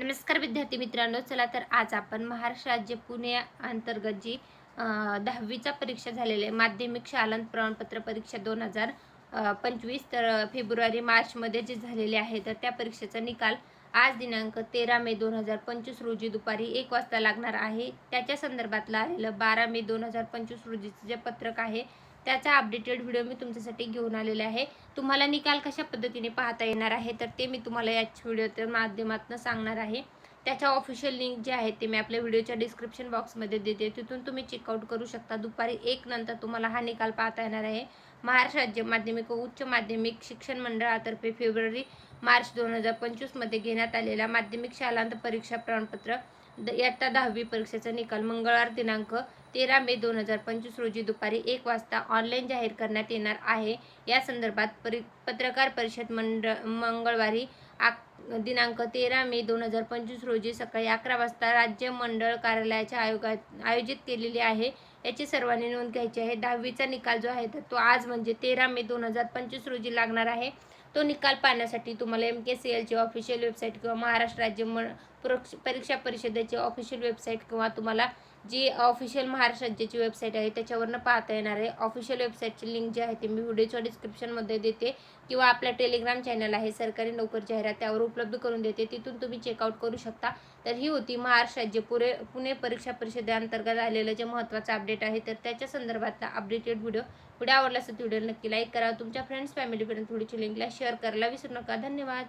नमस्कार विद्यार्थी मित्रांनो चला तर आज आपण महाराष्ट्र राज्य पुणे अंतर्गत जी दहावीचा परीक्षा झालेली आहे माध्यमिक शालांत प्रमाणपत्र परीक्षा दोन हजार पंचवीस तर फेब्रुवारी मार्चमध्ये जे झालेले आहे तर त्या परीक्षेचा निकाल आज दिनांक तेरा मे दोन हजार पंचवीस रोजी दुपारी एक वाजता लागणार आहे. त्याच्या संदर्भातलं आलेलं बारा मे दोन हजार पंचवीस रोजीचं जे पत्रक आहे त्याचा अपडेटेड व्हिडिओ मी तुमच्यासाठी घेऊन आलेले आहे. तुम्हाला निकाल कशा पद्धतीने पाहता येणार आहे तर ते मी तुम्हाला याच व्हिडिओच्या माध्यमातून सांगणार आहे. त्याच्या ऑफिशियल लिंक जे आहे ते मी आपल्या व्हिडिओच्या डिस्क्रिप्शन बॉक्समध्ये देते. तिथून तुम्ही चेकआउट करू शकता. दुपारी एक नंतर तुम्हाला हा निकाल पाहता येणार आहे. महाराष्ट्र राज्य माध्यमिक व उच्च माध्यमिक शिक्षण मंडळातर्फे फेब्रुवारी मार्च दोन हजार पंचवीसमध्ये घेण्यात आलेल्या माध्यमिक शालांत परीक्षा प्रमाणपत्र द- इयत्ता दहावी परीक्षेचा निकाल मंगळवार दिनांक तेरा मे दोन हजार पंचवीस रोजी दुपारी एक वाजता ऑनलाईन जाहीर करण्यात येणार आहे. या संदर्भात परि पत्रकार परिषद मंडळ मंगळवारी आक दिनांक तेरा मे दोन हजार पंचवीस रोजी सकाळी अकरा वाजता राज्य मंडळ कार्यालयाच्या आयोगात आयोजित केलेली आहे. याची सर्वांनी नोंद घ्यायची आहे. दहावीचा निकाल जो आहे तर तो आज म्हणजे तेरा मे दोन हजार पंचवीस रोजी लागणार आहे. तो निकाल पाहण्यासाठी तुम्हाला एम के सी एलची ऑफिशियल वेबसाईट किंवा महाराष्ट्र राज्य म परीक्षा परिषदेची ऑफिशियल वेबसाईट किंवा तुम्हाला जी ऑफिशियल महाराष्ट्र राज्याची वेबसाईट आहे त्याच्यावरनं पाहता येणार आहे. ऑफिशियल वेबसाईटची लिंक जी आहे ती मी व्हिडिओच्या डिस्क्रिप्शनमध्ये देते किंवा आपल्या टेलिग्राम चॅनल आहे सरकारी नोकर जाहिरात त्यावर उपलब्ध करून देते. तिथून तुम्ही चेकआउट करू शकता. तर ही होती महाराष्ट्र राज्य पुरे पुणे परीक्षा परिषदेअंतर्गत आलेलं जे महत्त्वाचं अपडेट आहे तर त्याच्या संदर्भातला अपडेटेड व्हिडिओ पुढे आवडला असेल व्हिडिओ नक्की लाईक करा. तुमच्या फ्रेंड्स फॅमिलीपर्यंत थोडीची लिंकला शेअर करायला विसरू नका. धन्यवाद.